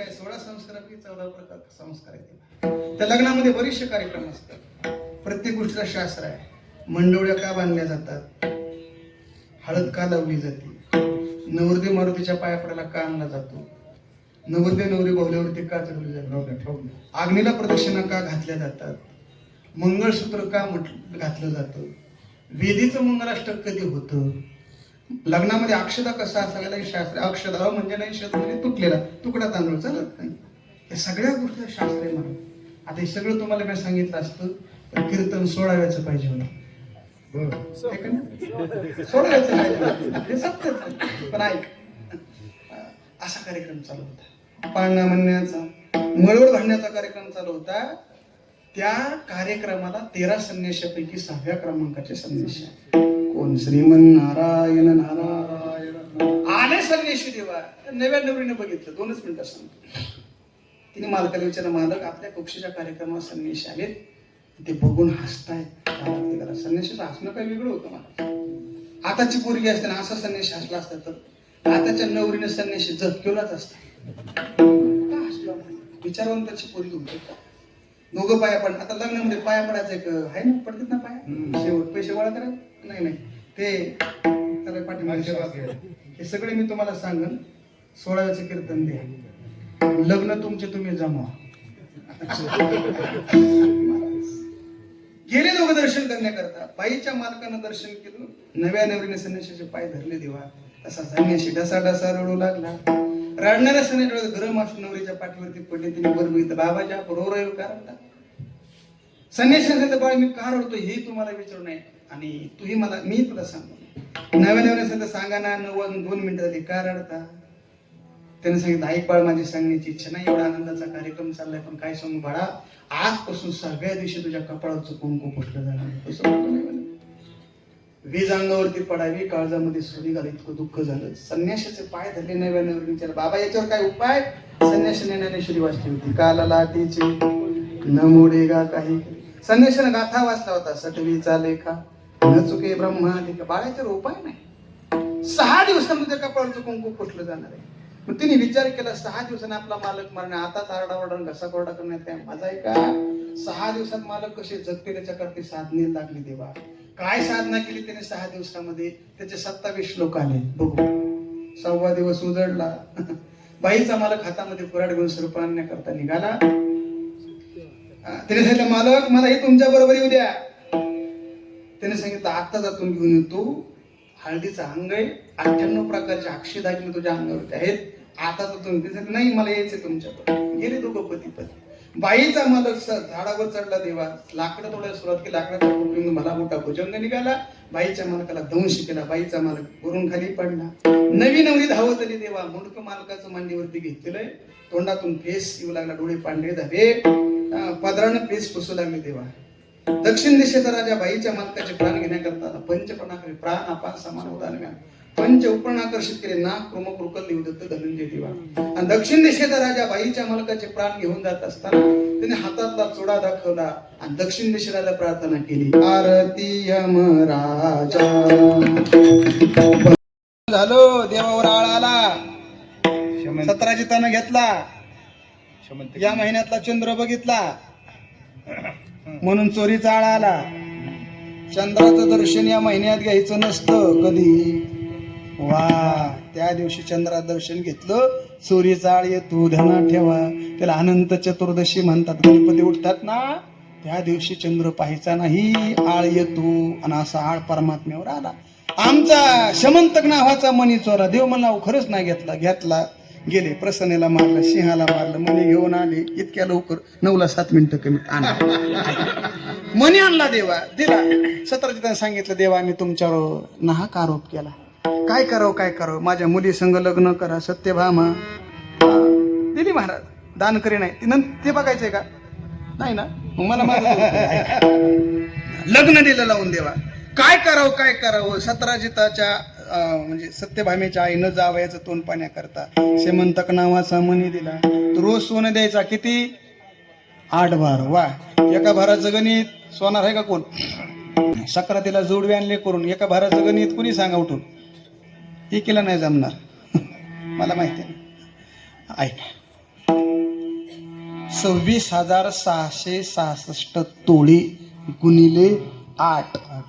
काय? सोळा संस्कारापैकी चौदा प्रकार संस्कार आहेत. त्या लग्नामध्ये बरेचसे कार्यक्रम असतात. प्रत्येक गोष्टीला शास्त्र आहे. मंडोळ्या का बांधल्या जातात? हळद का लावली जाते? नवरदेव मारुतीच्या पाया पडायला का आणला जातो? नवरदेव नवरी बहुल्यावरती का चढवली जाते आग्नेला प्रदक्षिणा का घातल्या जातात? मंगळसूत्र का म्हट घातलं जातं? वेदीचं मंगलाष्टक कधी होतं? लग्नामध्ये अक्षदा कसा असायला शास्त्र अक्षदा म्हणजे नाही शत म्हणजे तुटलेला तुकडा तांदूळ चालत नाही. या सगळ्या गोष्टी शास्त्र म्हणून आता हे सगळं तुम्हाला मी सांगितलं असतं तर कीर्तन सोळाव्याचं पाहिजे होतं सोडायचं नाही. हे पण ऐक. असा कार्यक्रम चालू होता. पाळणा म्हणण्याचा मळवळ घालण्याचा कार्यक्रम चालू होता. त्या कार्यक्रमाला तेरा संन्याशापैकी सहाव्या क्रमांकाचे संदेश आहे. कोण श्रीमन नारायण? नारायण आले संन्याशी देवा. नव्या नवरीने बघितलं. दोनच मिनिटं सांगतो. तिने मालकाला विचारलं मालक आपल्या कक्षेच्या कार्यक्रमात संन्याशी आलेत? ते बघून हसतायत. संन्याशीचं हसणं काही वेगळं होतं मला. आताची पोरगी असते ना असा संन्याशी हसला असता तर. आताच्या नवरीने संन्याशी झटकेलाच असते. का हसला? नाही? विचारवंताची पोरगी होती. का दोघं पाया पड आता लग्नामध्ये पाया पडायचं एक आहे ना? पडतात ना पाया? शेवट पैसे गोळा करा नाही नाही. ते त्याला पाठीमागे हे सगळे मी तुम्हाला सांगन. सोळाव्याचं कीर्तन द्या. लग्न तुमचे तुम्ही जमा गेले दोघं दर्शन करण्याकरता. बाईच्या मालकानं दर्शन केलं. नव्या नवरीने संन्याशीचे पाय धरले देवा. तसा संन्याशी डसा डसा रडू लागला. रडणाऱ्या संन्याशी गरम असू नवरीच्या पाठीवरती पडले तिने वर बघितलं बाबाच्या बरोबर आहे का रडता संन्याशी बाळ मी का रडतो हे तुम्हाला विचारू नये. आणि तूही मला मी तुला सांगतो. नव्या नवऱ्या सांगता सांगा ना नव्वद दोन मिनिटं झाली का रडता? त्याने सांगितलं ऐक बाळ माझी सांगण्याची इच्छा नाही एवढा आनंदाचा कार्यक्रम चाललाय पण काय सांगू बाळा? आजपासून सहाव्या दिवशी तुझ्या कपाळाचं कुंकू फुटलं जाणार वीज अंगावरती पडावी काळजामध्ये सुरी घाल इतकं दुःख झालं. संन्याशाचे पाय धरले नव्या नवर विचार. बाबा याच्यावर काय उपाय? संन्याशाने ज्ञानेश्वरी वाचली होती. काला लाटीचे न मोडे गा काही. संन्याशाने गाथा वाचला होता सटवीचा लेखा. न चुके ब्रह्माधिक बाळाच्यावर उपाय नाही. सहा दिवसांमध्ये त्या कपाळाचं कुंकू फुटलं जाणार आहे. मग तिने विचार केला सहा दिवसांनी आपला मालक मारणे आताच आरडाओरडा आणि घसा कोरडा करण्यात काय माझा आहे का? सहा दिवसात मालक कसे जगते त्याच्याकरती साधने लागली देवा. काय साधना केली त्याने सहा दिवसामध्ये? त्याचे सत्तावीस श्लोक आले. बघू. सव्वा दिवस उजडला. बाईचा मालक हातामध्ये कुराड घेऊन स्वरूपान्य करता निघाला. त्याने सांगितलं मालक मला हे तुमच्या बरोबर येऊ द्या. त्याने सांगितलं आता जातून घेऊन येतो हळदीचा अंग आहे. अठ्ठ्याण्णव अक्षय दागिने तुझ्या अंगावरती आहेत. आता तर तुम्ही नाही मला यायचं तुमच्याकडे. गेले दोघं पती पती बाईचा मालक झाडावर चढला देवा. लाकडं तोडायला सुरुवात केली लाकडाचा मला मोठा भुजंग निघाला. बाईच्या मालकाला दंश केला. बाईचा मालक वरून खाली पडला. नवी नवरी धावत आली देवा. मुंडक मालकाचं मांडीवरती घेतलंय. तोंडातून फेस येऊ लागला डोळे पांढरे झाले. पदरानं फेस पुसू लागले देवा. दक्षिण दिशेचा राजा बाईच्या मालकाचे प्राण घेण्याकरता पंचपणाकडे प्राण आपण समान उदाहरण पंच उपरण आकर्षित केले नाक कृम कृकल देवदत्त धनंजय दिवा आणि दक्षिण दिशेचा राजा बाईच्या मालकाचे प्राण घेऊन जात असताना त्याने हातातला चोडा दाखवला आणि दक्षिण दिशेला प्रार्थना केली. आरती यम राजा. झालो देवावर आळ आला. सतराजितानं घेतला. या महिन्यातला चंद्र बघितला. म्हणून चोरीचा आळा आला. चंद्राचं दर्शन या महिन्यात घ्यायचं नसतं कधी. वा त्या दिवशी चंद्रात दर्शन घेतलं. चोरीचा आळ येतो ध्यानात ठेवा. त्याला अनंत चतुर्दशी म्हणतात. गणपती उठतात ना त्या दिवशी चंद्र पाहायचा नाही. आळ येतो आणि असा आळ परमात्म्यावर आला. आमचा शमंतक नावाचा मणी चोरा देव म्हणला खरंच नाही घेतला घेतला. गेले प्रसन्नेला मारलं सिंहाला मारलं मणी घेऊन आले. इतक्या लवकर नऊला सात मिनिटं कमी आणला मणी आणला देवा दिला. सतराजिताने सांगितलं देवा मी तुमच्यावर नाहक आरोप केला. काय करावं काय करावं? माझ्या मुली संग लग्न करा सत्यभामा. दिली महाराज. दान करी नाही. नंतर ते बघायचंय का? नाही ना? मग मला लग्न दिलं लावून देवा. काय करावं काय करावं? सतराजिताच्या म्हणजे सत्यभामेच्या आईनं जावयाचं तोंड पाण्याकरता श्रीमंतक नावाचा मनी दिला. तो रोज सोनं द्यायचा किती? आठ भार. वा. एका भाराचं गणित सोनार आहे का कोण? सक्रातीला जोडवे आणले करून एका भाराचं गणित कुणी सांगा उठून? हे केलं नाही जमणार. मला माहिती आहे. ऐका. सव्वीस हजार सहाशे सहासष्ट तोळी गुणिले आठ.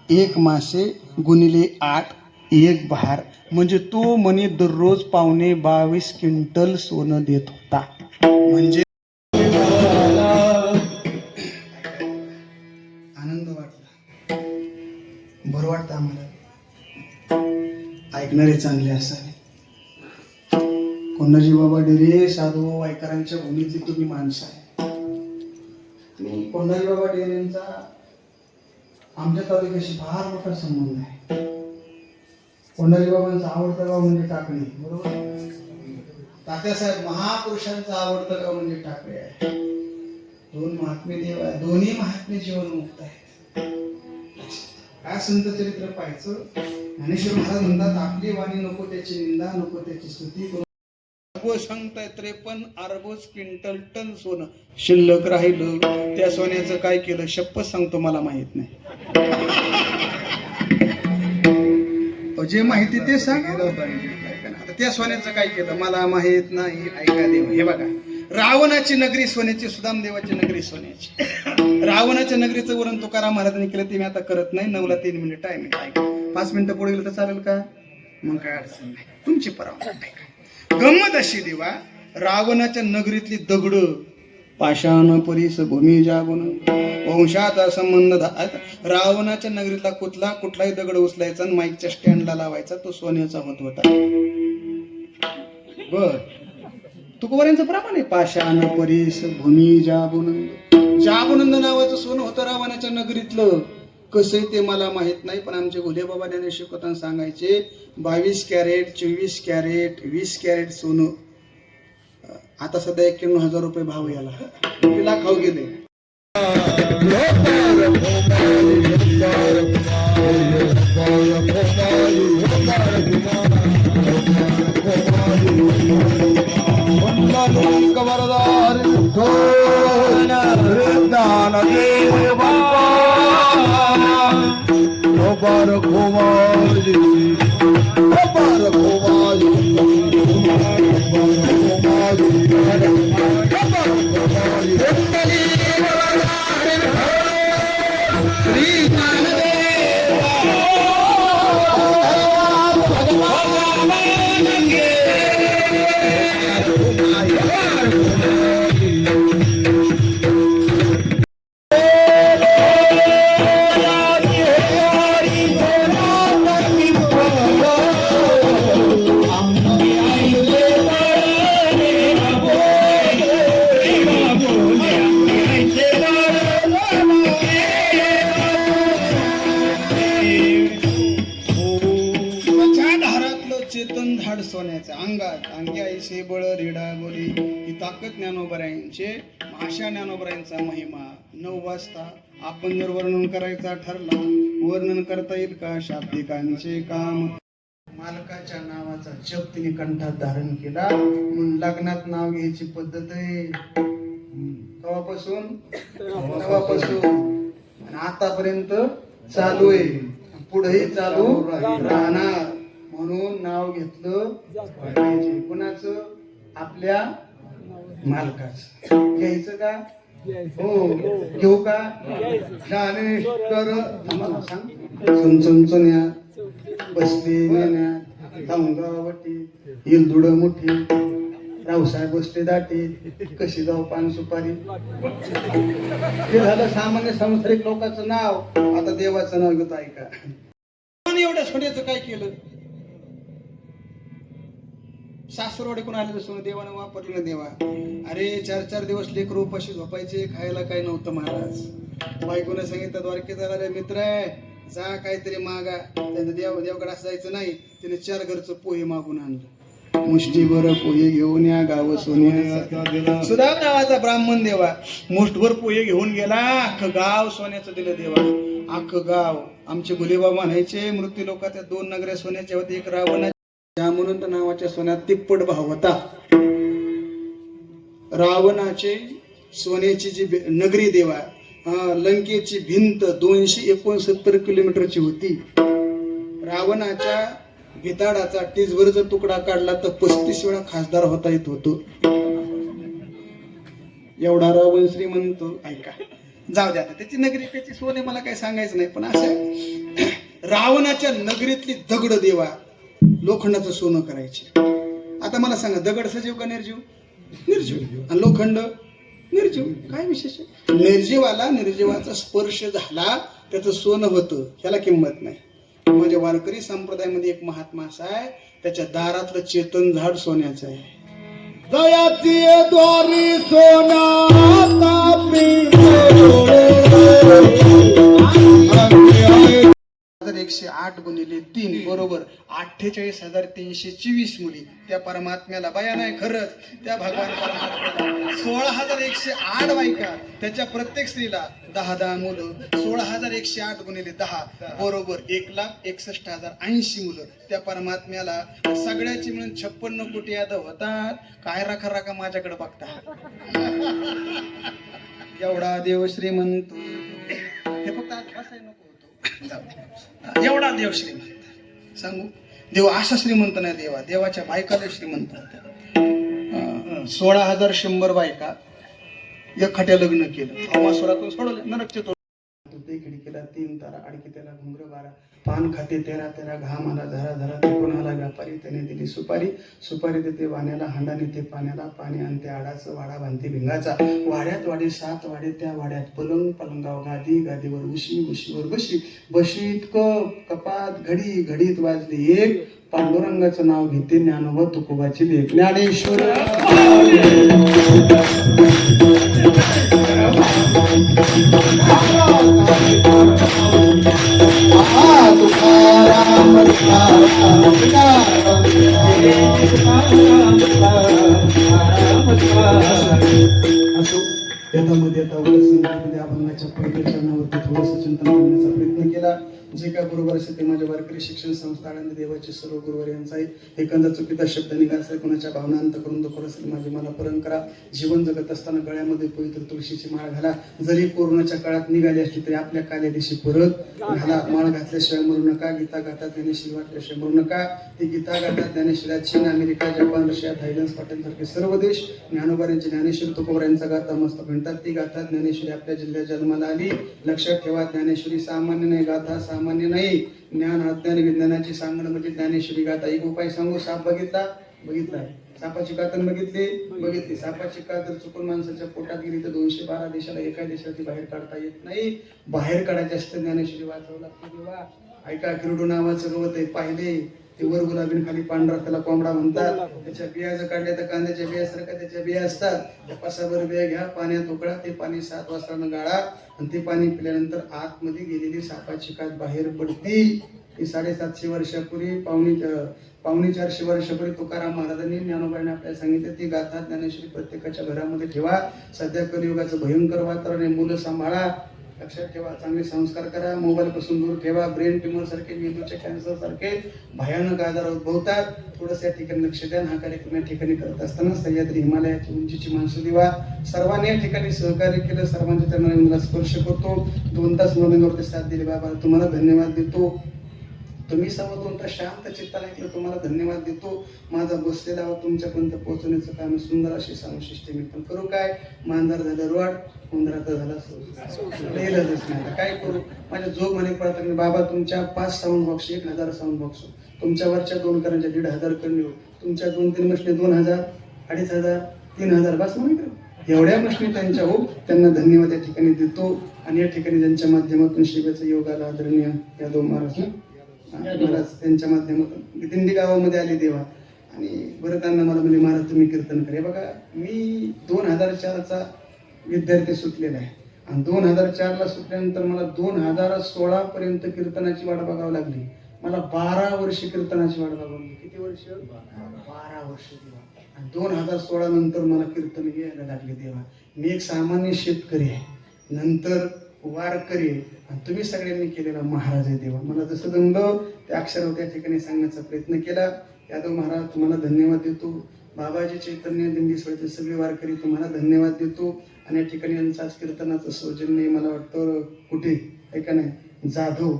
एक मासे गुणिले आठ. एक भार म्हणजे तो म्हणे दररोज पावणे बावीस क्विंटल सोनं देत होता. म्हणजे ऐकणारे चांगले असावे. कोणाजी बाबा डेरे साधू वायकरांच्या भूमीतली तुम्ही माणसं आहे. आणि कोणाजी बाबा डेरेंचा? आमच्या तालुक्याशी फार मोठा संबंध आहे. कोणाजी बाबांचा आवडता गाव म्हणजे टाकणी बरोबर? तात्यासाहेब महापुरुषांचा आवडतं गाव म्हणजे टाकळे आहे. दोन महात्मे देव आहे दोन्ही महात्मे जीवन मुक्त आहेत. काय संत चरित्र पाहायचं? ज्ञानेश्वर महाराज म्हणतात आपली वाणी नको त्याची निंदा नको त्याची स्तुती करू. सांगताय त्रेपन्न अर्बोज क्विंटल टन सोनं. शिल्लक राहिलं त्या सोन्याचं काय केलं? शपथ सांगतो मला माहीत नाही. जे माहिती ते सांगितलं आता त्या सोन्याचं काय केलं? मला माहीत नाही. ऐका देव हे बघा. रावणाची नगरी सोन्याची सुदाम देवाची नगरी सोन्याची. रावणाच्या नगरीचं वरण तुकाराम महाराजांनी केलं ते मी आता करत नाही. नऊला तीन मिनिट टाइम आहे. ऐका. पाच मिनिटं पुढे गेलं तर चालेल का? मग काय अडचण नाही. तुमची परवानगी गंमत अशी देवा रावणाच्या नगरीतली दगड पाषाण परीस भूमी जागून वंशाचा संबंध रावणाच्या नगरीतला कुठला कुठलाही दगड उचलायचा आणि माईकच्या स्टँडला लावायचा तो सोन्याचा होत होता. बर. तुकोबऱ्यांचं प्रमाण आहे पाषाण परीस भूमी जाबुनंद जाबुनंद नावाचं सोनं होतं रावणाच्या नगरीतलं. कसं आहे ते मला माहीत नाही पण आमचे भोले बाबा त्याने सांगायचे बावीस कॅरेट चोवीस कॅरेट वीस कॅरेट सोनं. आता सध्या एक्क्याण्णव हजार रुपये भाव याला. किती खाऊ गेले. રઘુવાજી चेतन धाड सोन्याचा. अंगात अंगी आईसे बळ रेडा बोली ही ताकद ज्ञानोबरायांचे आशा ज्ञानोबरायांचा महिमा. नऊ वाजता आपण जर वर्णन करायचा ठरला वर्णन करता येईल का? शाब्दिकांचे काम. मालकाच्या नावाचा जप तिने कंठात धारण केला. म्हणून लग्नात नाव घ्यायची पद्धत आहे. तेव्हापासून तेव्हापासून आतापर्यंत चालू आहे. पुढेही चालू राहणार. म्हणून नाव घेतलं पाहिजे. कुणाचं? आपल्या मालकाच. घ्यायचं का? हो. घेऊ का? ज्ञानेश्वर आम्हाला सांग. चुनचुन्यात बसली नेण्यात धावगावटी हिलदुड मोठी. रावसाहेब बसते दाटी. कशी जाऊ पान सुपारी? हे झालं सामान्य संसारिक लोकांचं नाव. आता देवाचं नाव घेतो ऐका. एवढ्या सोन्याचं काय केलं? सासरवाडी कोण आले सोनं देवानं वापरलं ना देवा. अरे चार चार दिवस लेकर उपाशी झोपायचे खायला काय नव्हतं महाराज. बायकोने सांगितलं द्वारकेचा रे मित्र आहे जा काहीतरी मागा. त्याचं देव देवाकडे असं जायचं नाही. तिने चार घरचं पोहे मागून आणलं. मुष्टीभर पोहे घेऊन या गाव सोन्या. सुधाम नावाचा ब्राह्मण देवा. मुष्टभर पोहे घेऊन गेला अख्खं गाव सोन्याचं दिलं देवा. अख्खं गाव. आमचे गुलेबा म्हणायचे मृत्यू लोकाच्या दोन नगऱ्या सोन्याच्या होते एक रावणा त्या म्हणून नावाच्या सोन्यात तिप्पट भाव होता. रावणाचे सोन्याची जी नगरी देवा लंकेची भिंत दोनशे एकोणसत्तर किलोमीटरची होती. रावणाच्या भिताडाचा टीजभरचा तुकडा काढला तर पस्तीस वेळा खासदार होता येत होतो. एवढा रावण श्रीमंत ऐका. जाऊ द्या त्याची नगरी त्याची सोने मला काही सांगायचं नाही पण असं रावणाच्या नगरीतली दगड देवा लोखंडाचं सोनं करायचे. आता मला सांगा दगड सजीव का निर्जीव? निर्जीव. आणि लोखंड? निर्जीव. काय विशेष? निर्जीवाला निर्जीवाचा स्पर्श झाला त्याचं सोनं होतं. त्याला किंमत नाही. म्हणजे वारकरी संप्रदायामध्ये एक महात्मा असा आहे त्याच्या दारातलं चेतन झाड सोन्याचं आहे. दयाची द्वारी सोना एकशे आठ गुणिले तीन बरोबर अठ्ठेचाळीस हजार तीनशे चोवीस मुली. त्या परमात्म्याला बया नाही खरंच. त्या भगवान परमात्म्याला सोळा हजार एकशे आठ बायका. त्याच्या प्रत्येक स्त्रीला दहा दहा मुलं. सोळा हजार एकशे आठ गुणिले दहा बरोबर एक लाख एकसष्ट हजार ऐंशी मुलं. त्या परमात्म्याला सगळ्याची मिळून छप्पन्न कोटी यादव होतात. काय राखा राखा माझ्याकडे बघता? एवढा देव श्रीमंत. हे फक्त आज नको. एवढा देव श्रीमंत. सांगू? देव असा श्रीमंत नाही देवा. देवाच्या बायकाला श्रीमंत होत्या. सोळा हजार शंभर बायका एकखट्या लग्न केलं. अमासुरातून सोडवलं. नरकचे चतुर्थ केला खिडकीला तीन तारा अडकी त्याला घुंगर बारा. पान खाते तेरा तेरा घाम आला झरा झरा ते कोणाला व्यापारी त्याने दिली सुपारी. सुपारी देते वाण्याला हांडा नेते पाण्याला पाणी आणते आडाचं वाडा बांधते भिंगाचा. वाड्यात वाडे सात वाडे त्या वाड्यात पलंग पलंगाव गादी गादीवर उशी उशीवर बशी. बशीत कप कपात घडी घडीत वाजली. एक पांडुरंगाचं नाव घेते ज्ञानोबा तुकोबाची लेख. ज्ञानेश्वर. असो त्यामध्ये आता वर संगीतमध्ये अभंगाच्या पहिल्या चरणावरती थोडंसं चिंतन करण्याचा प्रयत्न केला. जे काय बरोबर असेल ते माझ्या वारकरी शिक्षण संस्था आणि देवाचे सर्व गुरुवर यांचा आहे. एकंदर चुकीचा शब्द निघाला असेल कोणाच्या भावना अंत करून दुखत असेल माझी मला परम करा. जीवन जगत असताना गळ्यामध्ये पवित्र तुळशीची माळ घाला. जरी कोरोनाच्या काळात निघाली असली तरी आपल्या काल्या दिवशी परत घाला. माळ घातल्याशिवाय मरू नका. गीता गाता ज्ञानेश्वरी वाटल्याशिवाय मरू नका. ती गीता गाता ज्ञानेश्वरी चीन America Japan Russia Thailand Scotland सारखे सर्व देश ज्ञानोबाऱ्यांची ज्ञानेश्वरी तुकोबऱ्यांचा गाता मस्त म्हणतात. ती गाथा ज्ञानेश्वरी आपल्या जिल्ह्यात जन्माला आली. लक्षात ठेवा ज्ञानेश्वरी सामान्य नाही गाथा सामान्य सामान्य नाही. ज्ञान अज्ञान विज्ञानाची सांगणं म्हणजे ज्ञानेश्वरी गाथा. एक उपाय सांगू साप बघितला? बघितला. सापाची कातन बघितली? बघितली. सापाची कातर चुकून माणसाच्या पोटात गेली तर दोनशे बारा देशाला एका देशाची बाहेर काढता येत नाही. बाहेर काढायचे असतं ज्ञानेश्वरी वाचवं किंवा ऐका किरडू नावाचं गवत आहे. पाहिले. ते वर गुलाबीन खाली पांढरा त्याला कोंबडा म्हणतात. त्याच्या बिया जर काढल्या तर कांद्याच्या बियासारख्या त्याच्या बिया असतात. त्या पासाभर बिया घ्या पाण्यात उकळा ते पाणी सात वाजता गाळा आणि ते पाणी पिल्यानंतर आतमध्ये गेलेली सापाची कात बाहेर पडती. ती साडेसातशे वर्षापूर्वी पावणे पावणे चारशे वर्षापूर्वी तुकाराम महाराजांनी ज्ञानोबाने आपल्याला सांगितलं ती गाथा ज्ञानेश्वरी प्रत्येकाच्या घरामध्ये ठेवा. सध्या कलियुगाचं भयंकर वातावरण आहे मुलं सांभाळा. लक्षात ठेवा चांगले संस्कार करा मोबाईल पासून दूर ठेवा ब्रेन ट्युमर सारखे मेंदूच्या कॅन्सर सारखे भयानक आजार उद्भवतात. थोडस या ठिकाणी लक्ष द्या हा कार्यक्रम या ठिकाणी करत असताना सह्याद्री हिमालयाची उंचीची माणसं दिवा. सर्वांनी या ठिकाणी सहकार्य केलं सर्वांच्या चरणाने मला स्पर्श करतो. दोन तास मनोरंगावरती साथ दिली बाबा तुम्हाला धन्यवाद देतो. तुम्ही सर्व दोन शांत चित्ताला ऐकलं तुम्हाला धन्यवाद देतो. माझा बसलेला आवाज तुमच्यापर्यंत पोहोचवण्याचं काम सुंदर अशी साऊंड मी पण करू काय? मांजर झालं रोड उंदराचा झाला नाही. आता काय करू? माझ्या जोग म्हणे पडतात बाबा तुमच्या पाच साऊंड बॉक्स एक हजार साऊंड बॉक्स तुमच्या वरच्या दोन करांच्या दीड हजार करणे हो तुमच्या दोन तीन मशने दोन हजार अडीच हजार तीन हजार. बस म्हणे एवढ्या मशनी त्यांच्या हो त्यांना धन्यवाद या ठिकाणी देतो. आणि या ठिकाणी ज्यांच्या माध्यमातून शिवेचं योगाला आदरणीय यादव महाराज ना महाराज त्यांच्या माध्यमातून दिंडी गावामध्ये आले देवा. आणि बरं त्यांना मला म्हणजे महाराज तुम्ही कीर्तन करे. बघा मी दोन हजार चारचा विद्यार्थी सुटलेला आहे. आणि दोन हजार चारला सुटल्यानंतर मला दोन हजार सोळा पर्यंत कीर्तनाची वाट बघावी लागली. मला बारा वर्ष कीर्तनाची वाट बघावी लागली. किती वर्ष? बारा वर्ष. आणि दोन हजार सोळा नंतर मला कीर्तन यायला लागले देवा. मी एक सामान्य शेतकरी आहे. नंतर वार करीन. आणि तुम्ही सगळ्यांनी केलेला महाराज आहे देवा. मला जसं जमलं त्या अक्षर त्या ठिकाणी सांगण्याचा प्रयत्न केला. यादव महाराज तुम्हाला धन्यवाद देतो. बाबाजी चैतन्य दिंडी सोडते सगळे वारकरी तुम्हाला धन्यवाद देतो. आणि या ठिकाणी यांचाच कीर्तनाचं सौजन्य मला वाटतं कुठे? ऐका नाही जाधव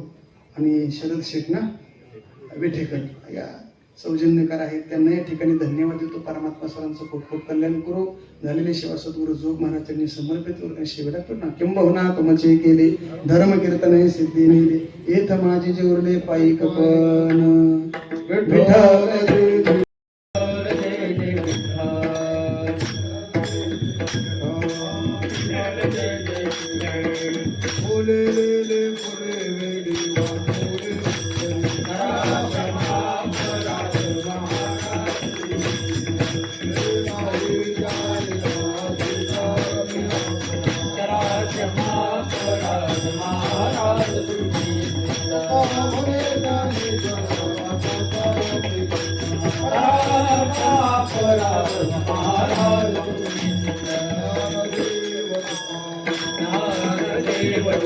आणि शरद शेठ ना? विठेकर. या सौजन्यकार आहेत त्यांना या ठिकाणी धन्यवाद देतो. परमात्मा सरांचं खूप खूप कल्याण करू. झालेले सेवा सद्गुरु जोग महाराजांनी समर्पित करून शिवडा करून किंबहुना तुमचे केले. धर्म कीर्तन सिद्धी नेले येथ माझे Hare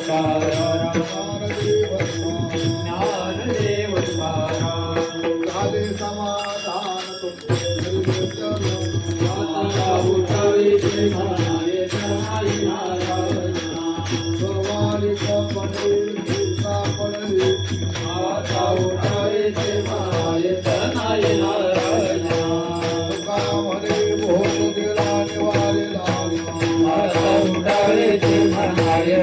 Hare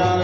রাম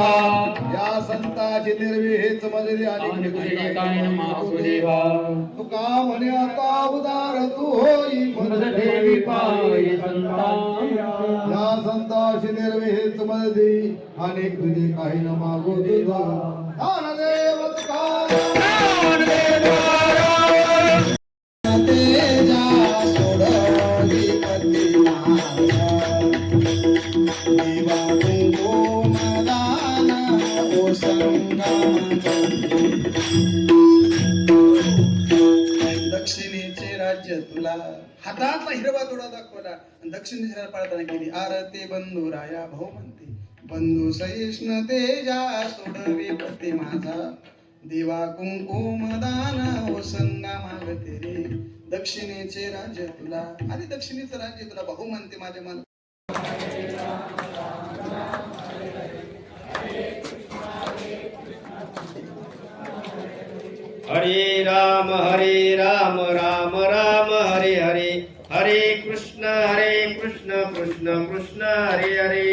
विठ्ठल या संताची निर्विहेच मजली आणि तुका म्हणे आता उदार तू होई या संताची निर्विहेच मजली अनेक तुझे काही न मागू तुझा ज्ञानदेव तुकाराम. तेजा दाखवला हातातला हिरवा दोडा दाखवला. आणि दक्षिण दिशेला पाळताना केली आरते बंधू राया भाऊ म्हणते बंधू सहिष्ण तेजा सोडवे पते माझा. देवा कुंकुम दान हो संगा मागते रे. दक्षिणेचे राज्य तुला. अरे दक्षिणेचं राज्य तुला भाऊ म्हणते माझ्या मला हरे राम हरे राम राम राम. কৃষ্ণ কৃষ্ণ হরে হরে